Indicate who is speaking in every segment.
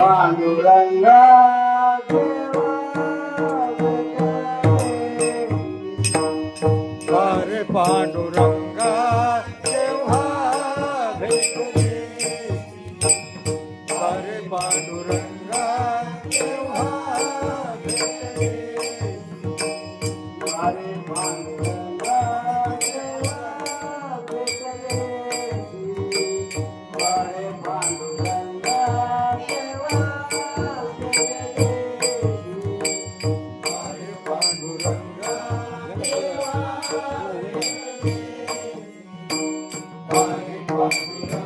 Speaker 1: पांडुरंगा
Speaker 2: अरे पांडुरंगा तेव्हा भेटले अरे पांडुरंगा तेव्हा भेटले
Speaker 1: अरे पांडुरंगा भेटले अरे
Speaker 2: अरे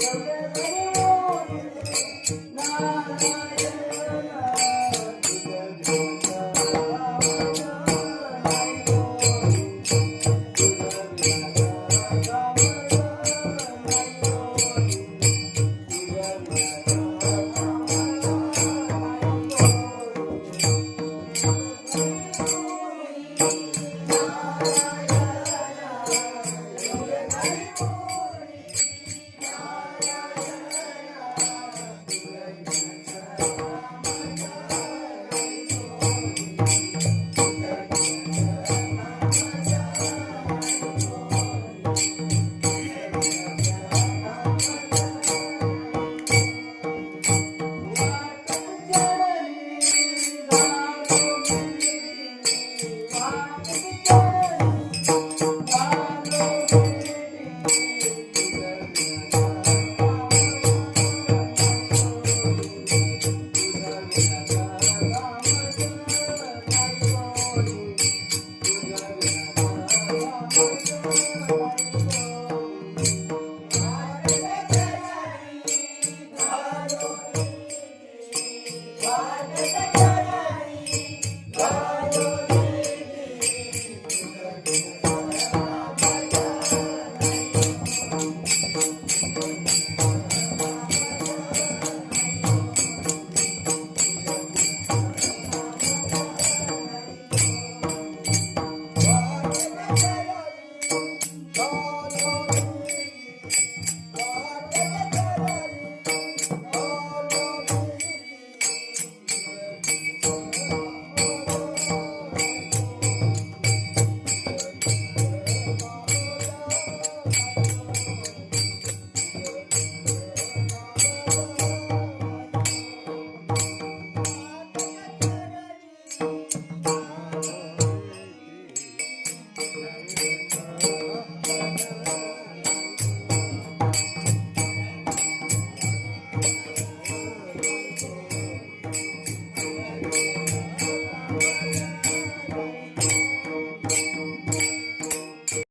Speaker 2: Thank you.